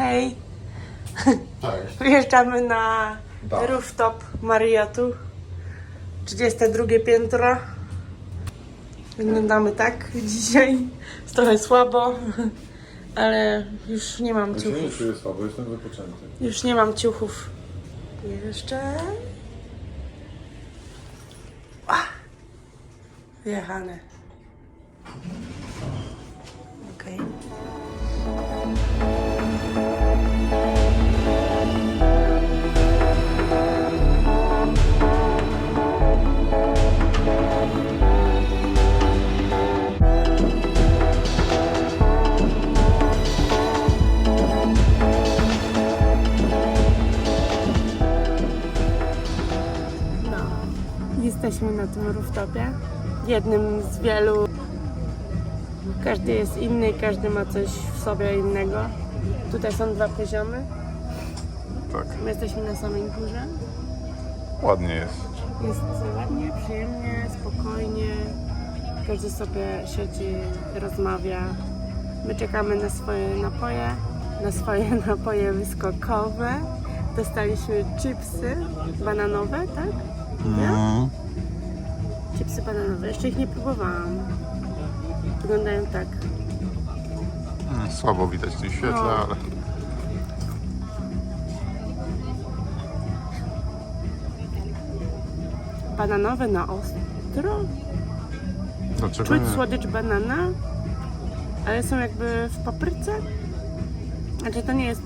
Hej! Cześć. Wjeżdżamy na Tak. rooftop Mariotu. 32 piętro. Wyglądamy tak dzisiaj. Jest trochę słabo, ale już nie mam Ja się nie ciuchów. czuję słabo, jestem wypoczęty. Już nie mam ciuchów. Jeszcze. Wjechane. Jesteśmy na tym rooftopie. Jednym z wielu. Każdy jest inny, każdy ma coś w sobie innego. Tutaj są dwa poziomy. Tak, My jesteśmy na samej górze. ładnie jest. Jest ładnie, przyjemnie, spokojnie. Każdy sobie siedzi, rozmawia. My czekamy na swoje napoje, na swoje napoje wyskokowe. Dostaliśmy chipsy bananowe, tak? Mm. Chipsy bananowe. Jeszcze ich nie próbowałam. Wyglądają tak. Mm, Słabo widać w tym świetle, No. ale Bananowe na ostro. dlaczego Czuć nie? słodycz banana, ale są jakby w papryce. Znaczy to nie jest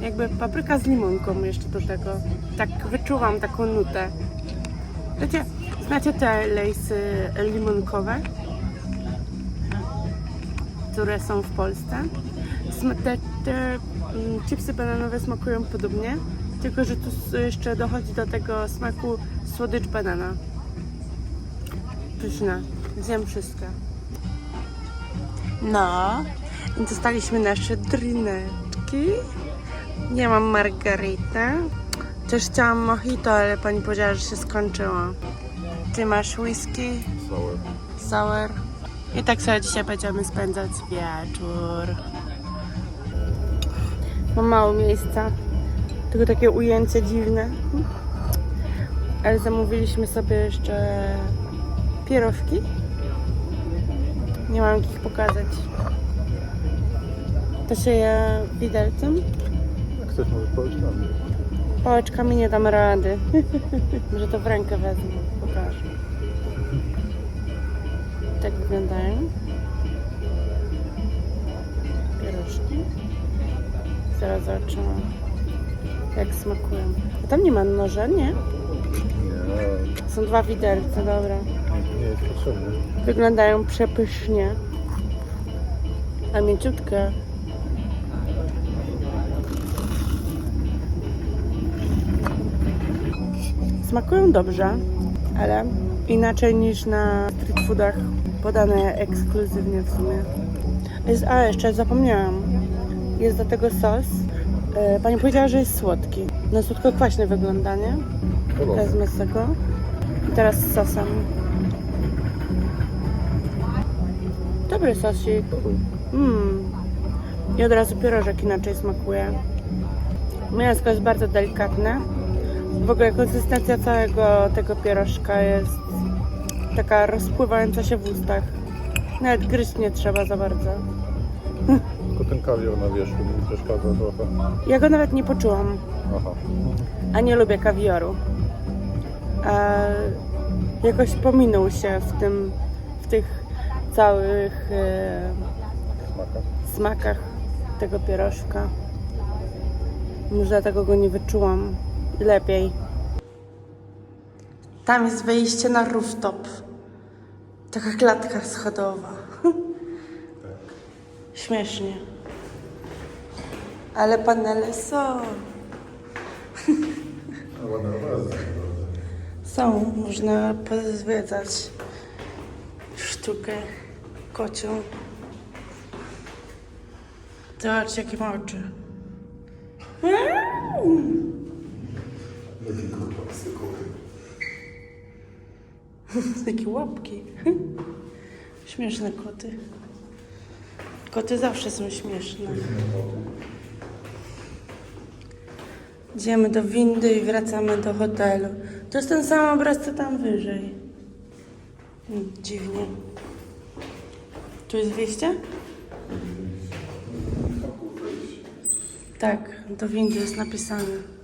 e, jakby papryka z limonką jeszcze do tego. Tak wyczuwam taką nutę. Wiecie, znacie te lejsy limonkowe? Które są w Polsce? Te, te mm, chipsy bananowe smakują podobnie, tylko że tu jeszcze dochodzi do tego smaku słodycz banana. Pyszne. Zjem wszystkie. No. Dostaliśmy nasze drineczki. Ja mam margaritę. Też chciałam mojito, ale pani powiedziała, że się skończyło. Ty masz whisky, Sour. sour. I tak sobie dzisiaj będziemy spędzać wieczór. Mam mało miejsca. Tylko takie ujęcie dziwne. Ale zamówiliśmy sobie jeszcze pierożki. Nie mam jak ich pokazać. To się je widelcem. Jak chcesz, na mnie. Pałeczkami nie dam rady. Może to w rękę wezmę. Pokażę. Tak wyglądają. Pierożki. Zaraz zobaczymy, jak smakują. A tam nie ma noża, nie? Są dwa widelce, dobra. nie jest potrzebny. Wyglądają przepysznie. A mięciutkie. Smakują dobrze, ale inaczej niż na street foodach podane ekskluzywnie w sumie. Jest, a jeszcze zapomniałam. Jest do tego sos. E, Pani powiedziała, że jest słodki. No słodko-kwaśny wygląda, nie? Wezmę z tego. I teraz z sosem. Dobry sosik. Mmm. I od razu pierożek inaczej smakuje. Mięsko jest bardzo delikatne. W ogóle konsystencja całego tego pierożka jest taka rozpływająca się w ustach. Nawet gryźć nie trzeba za bardzo. Tylko ten kawior na wierzchu mi przeszkadza trochę. Ja go nawet nie poczułam. Aha. a nie lubię kawioru. A jakoś pominął się w tym, w tych całych e, Smaka. smakach tego pierożka. Może dlatego go nie wyczułam lepiej. Tam jest wejście na rooftop. Taka klatka schodowa. Śmiesznie. Ale panele są. Są, można pozwiedzać sztukę kocią. Zobacz, jakie ma oczy. Takie łapki. Śmieszne koty. Koty zawsze są śmieszne. Idziemy do windy i wracamy do hotelu. To jest ten sam obraz, co tam wyżej. Hmm, dziwnie. Tu jest wyjście? Tak, do windy jest napisane.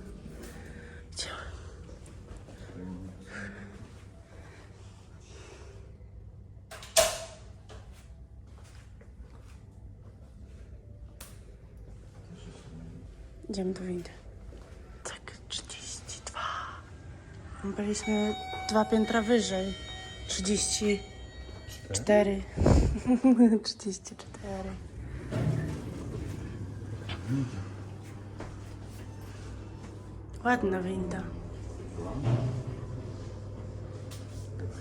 Idziemy do windy. Tak, 32. Byliśmy dwa piętra wyżej. 34. 34. Ładna winda.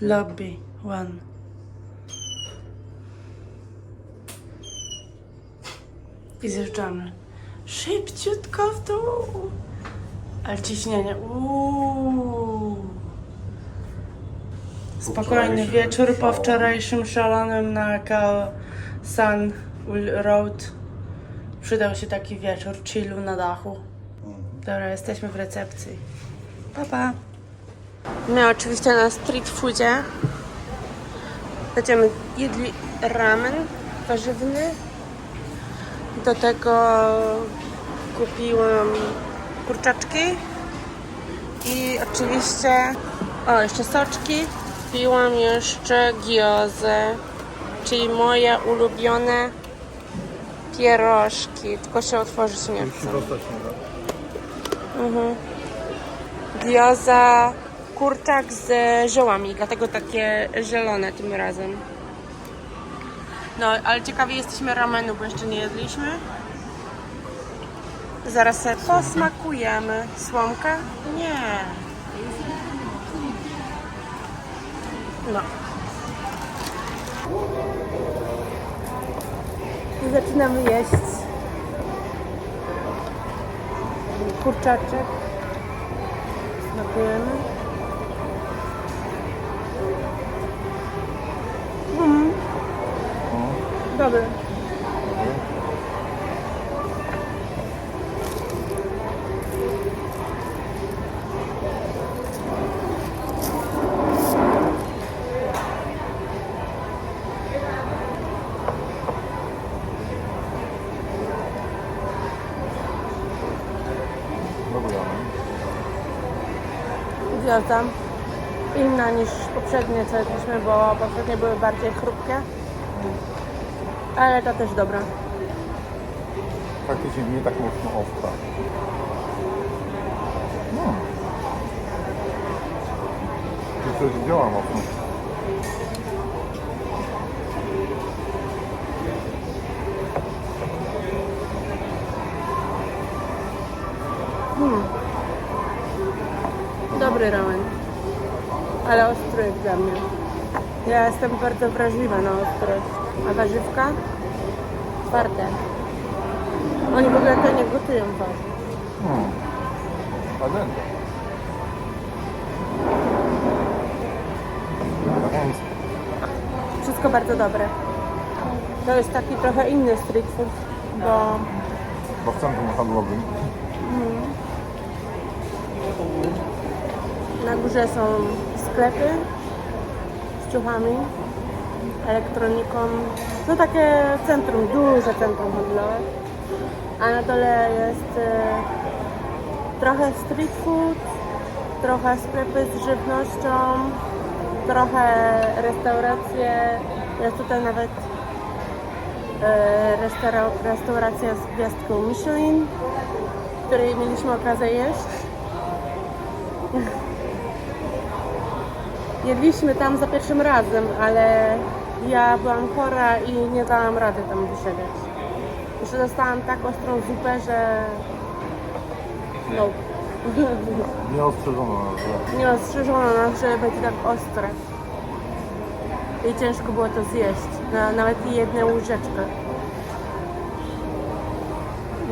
Lobby one. I zjeżdżamy. Szybciutko w dół. Ale ciśnienie. Uuu. Spokojny wieczór po wczorajszym szalonym na Cal Sun Road. Przydał się taki wieczór chillu na dachu. Dobra, jesteśmy w recepcji. Pa, pa. My oczywiście na street foodzie będziemy jedli ramen warzywny. Do tego kupiłam kurczaczki i oczywiście, o jeszcze soczki. Kupiłam jeszcze giozę, czyli moje ulubione pierożki, tylko się otworzyć nie chcę. da. Gioza, kurczak z ziołami, dlatego takie zielone tym razem. No, ale ciekawi jesteśmy ramenu, bo jeszcze nie jedliśmy. Zaraz sobie posmakujemy. Słomka? Nie. No. Zaczynamy jeść. Kurczaczek. Smakujemy. Dobry. Gwiazda. Inna niż poprzednie, co jedliśmy, bo poprzednie były bardziej chrupkie. Ale ta też dobra. Faktycznie nie tak mocno ostra. No. Tu coś działa mocno. Dobry ramen. Ale ostry jak dla mnie. Ja jestem bardzo wrażliwa na ostrość. A warzywka? Twarde. Oni w ogóle to nie gotują warzyw. Hmm. Wszystko bardzo dobre. To jest taki trochę inny street food, bo Bo w centrum handlowym. Na górze są sklepy z ciuchami, elektroniką. No takie centrum, duże centrum handlowe. A na dole jest e, trochę street food, trochę sklepy z żywnością, trochę restauracje. Jest tutaj nawet e, restaura- restauracja z gwiazdką Michelin, w której mieliśmy okazję jeść. Jedliśmy tam za pierwszym razem, ale ja byłam chora i nie dałam rady tam wysiedzieć. Jeszcze dostałam tak ostrą zupę, że no, Nie ostrzeżono nas, że nie ostrzeżono nas, że będzie tak ostre. I ciężko było to zjeść, na, nawet jedną łyżeczkę.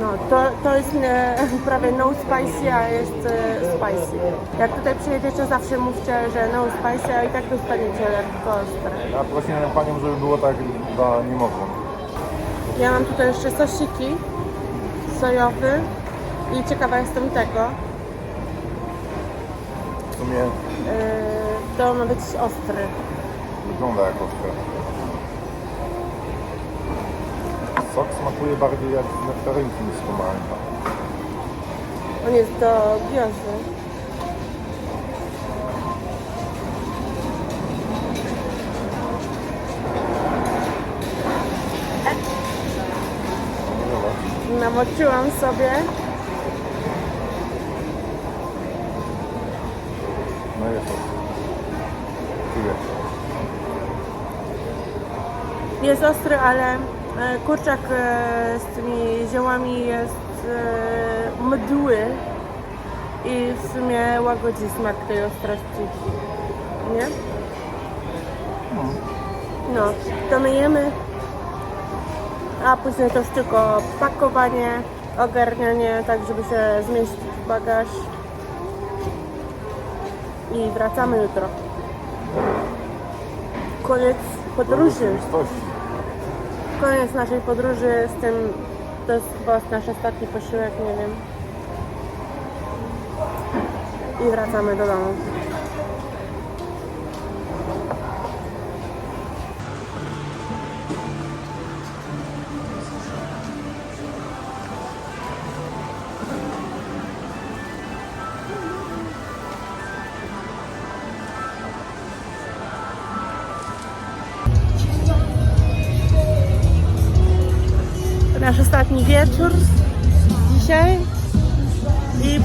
No, to, to jest e, prawie no spicy, a jest e, spicy. Jak tutaj przyjedziecie, zawsze mówcie, że no spicy, a i tak dostaniecie lekko ostre. ja prosiłem panią, żeby było tak dla niemowląt. Ja mam tutaj jeszcze sosiki sojowy i ciekawa jestem tego. W sumie Yy, to ma być ostry. wygląda jak ostre. Sok smakuje bardziej jak z nektarynki niż. On jest do. Zobacz. Namoczyłam sobie. No jest. Czuję. Jest ostry, ale kurczak e, z tymi ziołami jest e, mdły i w sumie łagodzi smak tej ostrości. Nie? No, to my jemy, a później to już tylko pakowanie, ogarnianie, tak żeby się zmieścić w bagaż. I wracamy jutro. Koniec podróży. Koniec naszej podróży z tym, to jest chyba nasz ostatni posiłek, nie wiem. I wracamy do domu.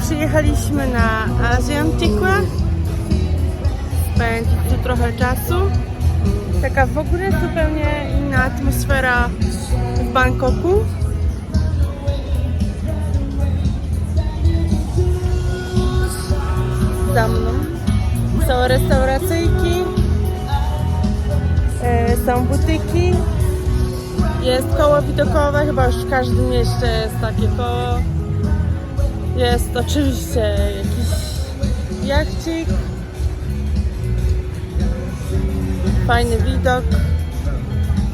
Przyjechaliśmy na Asiantiqua spędzić tu trochę czasu. Taka w ogóle zupełnie inna atmosfera w Bangkoku. Za mną są restauracyjki, e, są butyki, jest koło widokowe, chyba już w każdym mieście jest takie koło. Jest oczywiście jakiś jachcik. Fajny widok.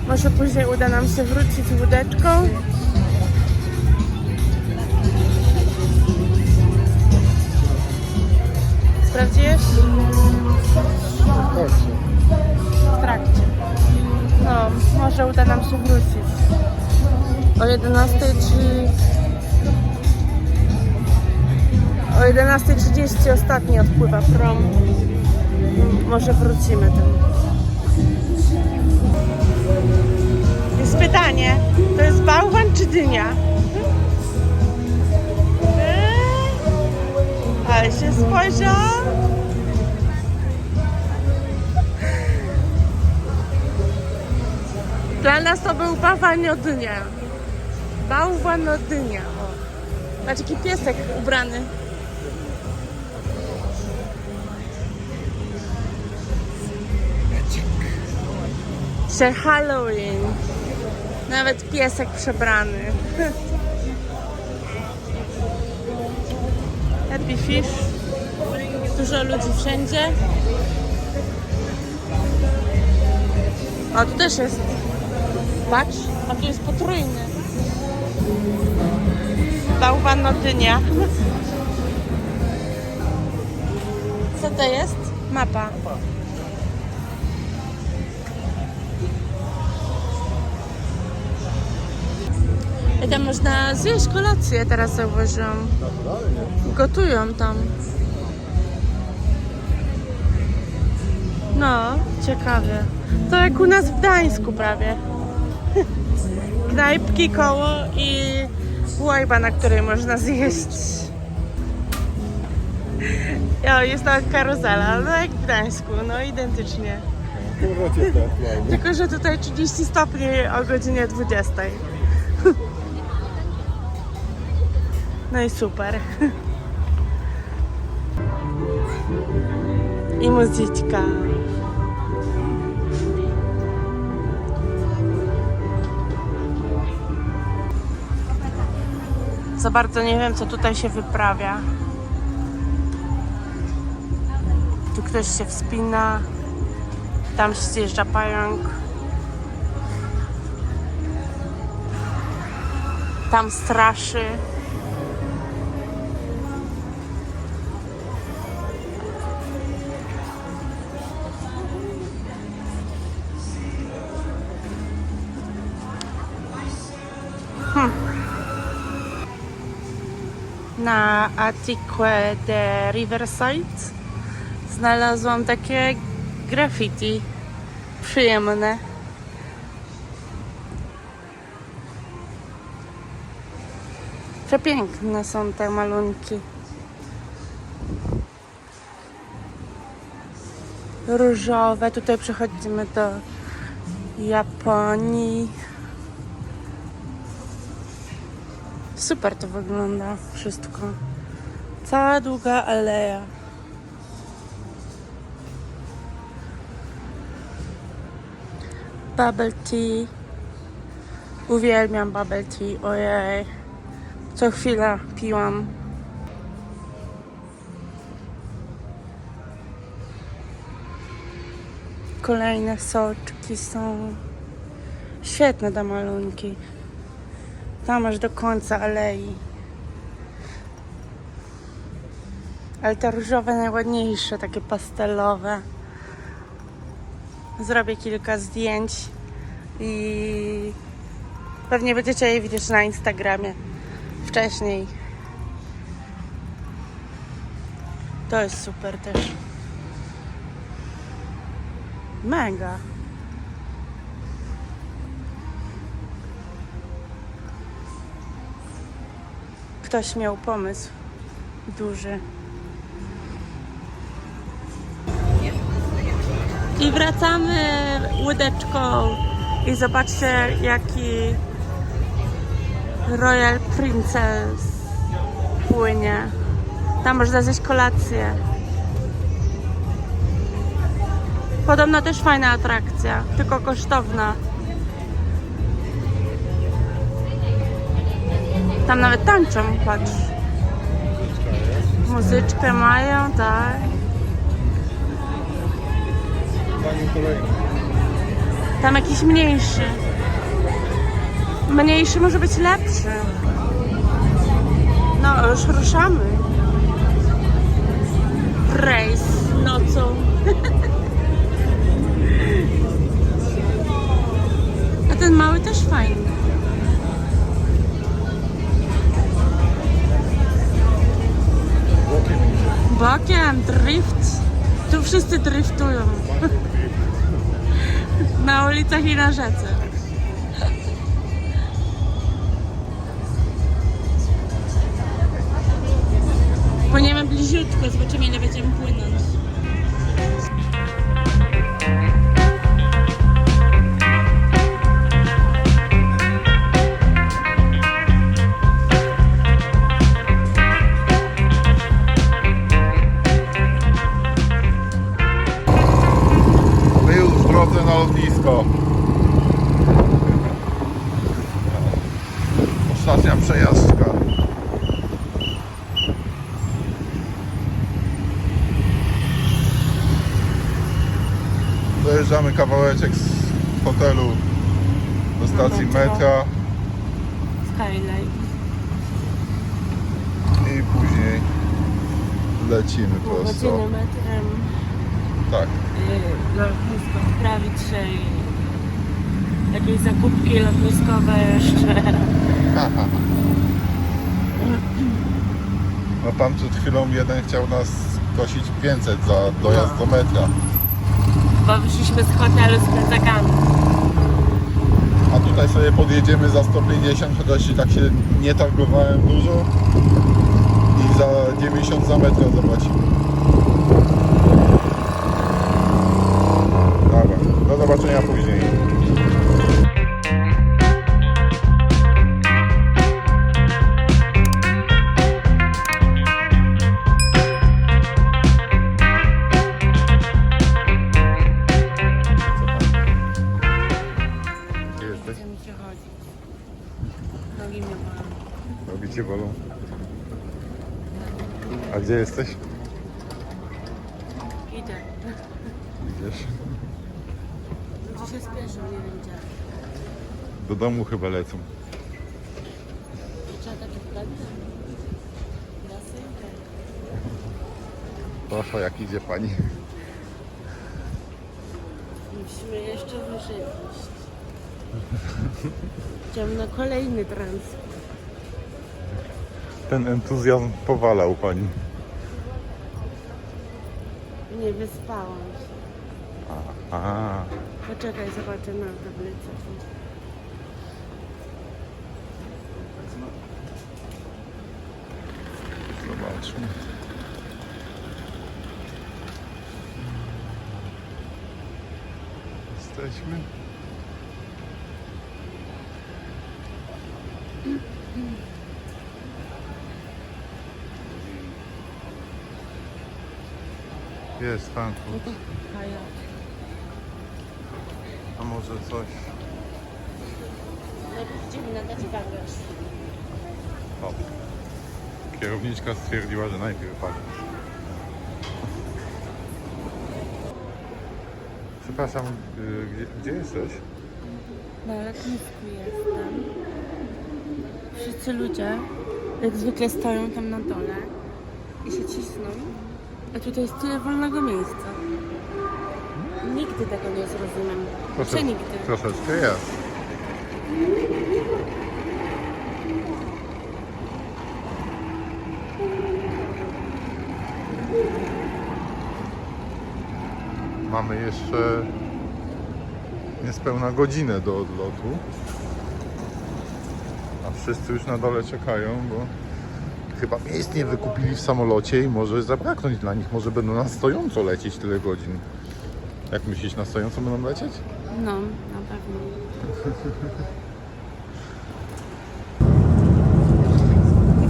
Może później uda nam się wrócić łódeczką. Sprawdziłeś? W trakcie. No, może uda nam się wrócić. O 11 czy... O 11.30 ostatni odpływa prom. M- Może wrócimy tam. Jest pytanie, to jest bałwan czy dynia? Eee, Ale się spojrzał. Dla nas to był bałwaniodynia. Bałwanodynia. O. Patrz jaki piesek ubrany. Że Halloween. Nawet piesek przebrany. Happy Fish. Dużo ludzi wszędzie. O, tu też jest. Patrz, a tu jest potrójny. Bałwanodynia. Co to jest? Mapa. I tam można zjeść kolację, teraz zauważyłam. Gotują tam. No, ciekawie. To jak u nas w Gdańsku prawie. Knajpki koło i łajba, na której można zjeść. O, jest nawet karuzela, no jak w Gdańsku, no identycznie. Tylko, że tutaj 30 stopni o godzinie 20. No i super. I muzyczka. Za bardzo nie wiem, co tutaj się wyprawia. Tu ktoś się wspina. Tam zjeżdża pająk. tam straszy. Na Attique de Riverside znalazłam takie graffiti przyjemne. Przepiękne są te malunki. Różowe. Tutaj przechodzimy do Japonii. Super to wygląda wszystko. Cała długa aleja. Bubble tea. Uwielbiam bubble tea, ojej. Co chwila piłam. Kolejne soczki są świetne te malunki. Tam aż do końca alei. Ale te różowe najładniejsze, takie pastelowe. Zrobię kilka zdjęć i pewnie będziecie je widzieć na Instagramie wcześniej. To jest super też. Mega. Ktoś miał pomysł duży. I wracamy łódeczką i zobaczcie jaki Royal Princess płynie. Tam można zjeść kolację. Podobno też fajna atrakcja, tylko kosztowna. Tam nawet tańczą, patrz. Muzyczkę mają, tak. Tam jakiś mniejszy. Mniejszy może być lepszy. No, już ruszamy. Rejs nocą. A ten mały też fajny. Bokiem, drift. Tu wszyscy driftują. Na ulicach i na rzece. Płyniemy bliziutko, zobaczymy ile będziemy płynąć. Hotelu do stacji metra. metra Skylight. i później lecimy prosto. godziny metrem. Tak. y, lotnisko sprawić się i jakieś zakupki lotniskowe jeszcze. No tam przed chwilą jeden chciał nas kosić 500 za dojazd do metra. Bo wyszliśmy z hotelu z plecakami. Tutaj sobie podjedziemy za 150, chociaż i tak się nie targowałem dużo. I za 90 za metro zobaczymy. Dobra, do zobaczenia później. cię bolą. A gdzie jesteś? Idę. Idziesz? Ludzie się spieszą, nie wiem gdzie. Do domu chyba lecą. Trzeba takie plany. Proszę, jak idzie pani. Musimy jeszcze wyżej pójść. Chciałam na kolejny transport. Ten entuzjazm powalał pani. Nie wyspałam się. A, Poczekaj, zobaczę na tablicę. zobaczmy. Jesteśmy. Jest Frankfurt. Hajat. A może coś? Najpierw nadać bagaż. O. Kierowniczka stwierdziła, że najpierw bagaż. Przepraszam, y, gdzie, gdzie jesteś? Na lotnisku jestem. Wszyscy ludzie, jak zwykle, stoją tam na dole i się cisną. A tutaj jest tyle wolnego miejsca. Nigdy tego nie zrozumiem. Trosze- Przenigdy. Troszeczkę jest. Mamy jeszcze niespełna godzinę do odlotu. A wszyscy już na dole czekają, bo chyba miejsc nie wykupili w samolocie i może zabraknąć dla nich. Może będą na stojąco lecieć tyle godzin. Jak myślisz, na stojąco będą lecieć? No, na pewno.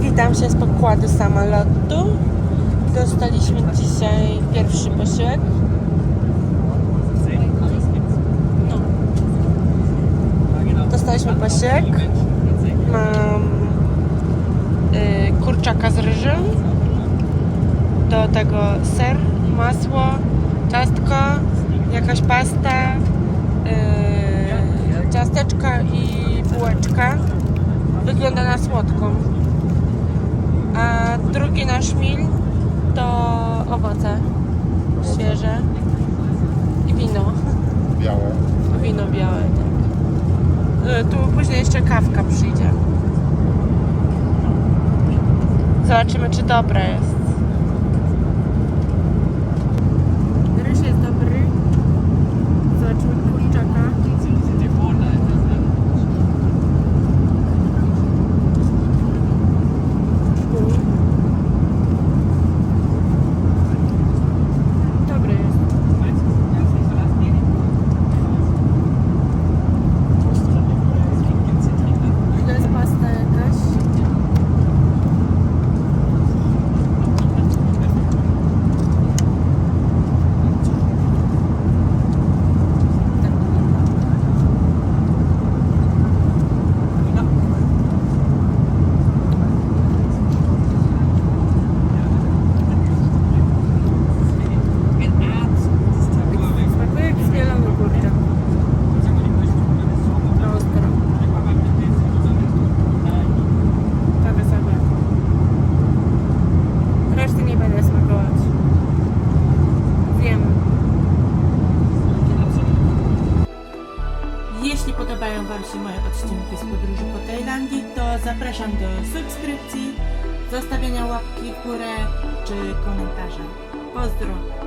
Witam się z pokładu samolotu. Dostaliśmy dzisiaj pierwszy posiłek. No. Dostaliśmy posiłek. Mam y, kurczaka z ryżem. Do tego ser, masło, ciastko, jakaś pasta, yy, ciasteczka i bułeczka. Wygląda na słodką. A drugi nasz mil to owoce świeże i wino. Białe. Wino białe, tak. Yy, Tu później jeszcze kawka przyjdzie. Zobaczymy, czy dobre jest. Ryż jest dobry. Zobaczymy kurczaka. Dobry jest. To jest pasta jakaś. Smakuje jak zmielony kurczak. Na ostro. Prawie sobie. Reszty nie będę smakować. Wiem. Jeśli się moje odcinki z podróży po Tajlandii, to zapraszam do subskrypcji, zostawienia łapki w górę czy komentarza. Pozdro!